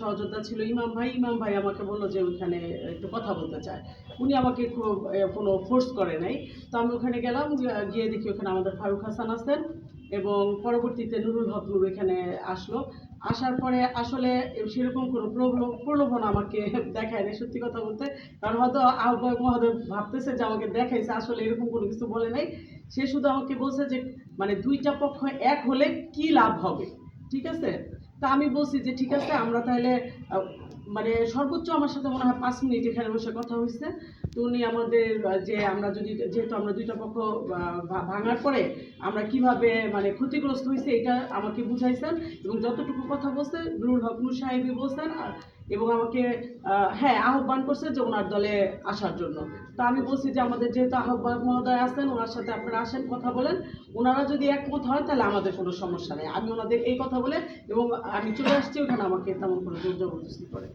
সহযোদ্ধা ছিল। ইমাম ভাই ইমাম ভাই আমাকে বলল যে ওইখানে একটু কথা বলতে চায়। উনি আমাকে কোনো ফোর্স করে নাই। তো আমি ওখানে গেলাম, গিয়ে- দেখি ওখানে আমাদের ফারুক হাসান আছেন এবং পরবর্তীতে নুরুল হক নুর এখানে আসলো। আসার পরে আসলে সেরকম কোনো প্রলোভ- প্রলোভন আমাকে দেখায় না সত্যি কথা বলতে। কারণ হয়তো আহ্বায়ক মহোদয় ভাবতেছে যে আমাকে দেখাইছে, আসলে এরকম কোনো কিছু বলে নাই। সে শুধু আমাকে বলছে যে মানে দুইটা পক্ষ এক হলে কি লাভ হবে? ঠিক আছে? তা আমি বলছি যে, ঠিক আছে, আমরা তাহলে মানে সর্বোচ্চ আমার সাথে মনে হয় পাঁচ মিনিট এখানে বসে কথা হয়েছে তো উনি আমাদের, যে আমরা যদি, যেহেতু আমরা দুইটা পক্ষ ভাঙার পরে আমরা কীভাবে মানে ক্ষতিগ্রস্ত হয়েছে এটা আমাকে বুঝাইছেন এবং যতটুকু কথা বলছে, নুরুল হক নুর সাহেবই বলছেন এবং আমাকে হ্যাঁ আহ্বান করছে যে ওনার দলে আসার জন্য। তা আমি বলছি যে আমাদের যেহেতু আহ্বায়ক মহোদয় আছেন, ওনার সাথে আপনারা আসেন, কথা বলেন। ওনারা যদি একমত হয়, তাহলে আমাদের কোনো সমস্যা নেই। আমি ওনাদের এই কথা বলে, এবং আমি চলে আসছি, ওখানে আমাকে তেমন কোনো জোর জবরদস্তি করে।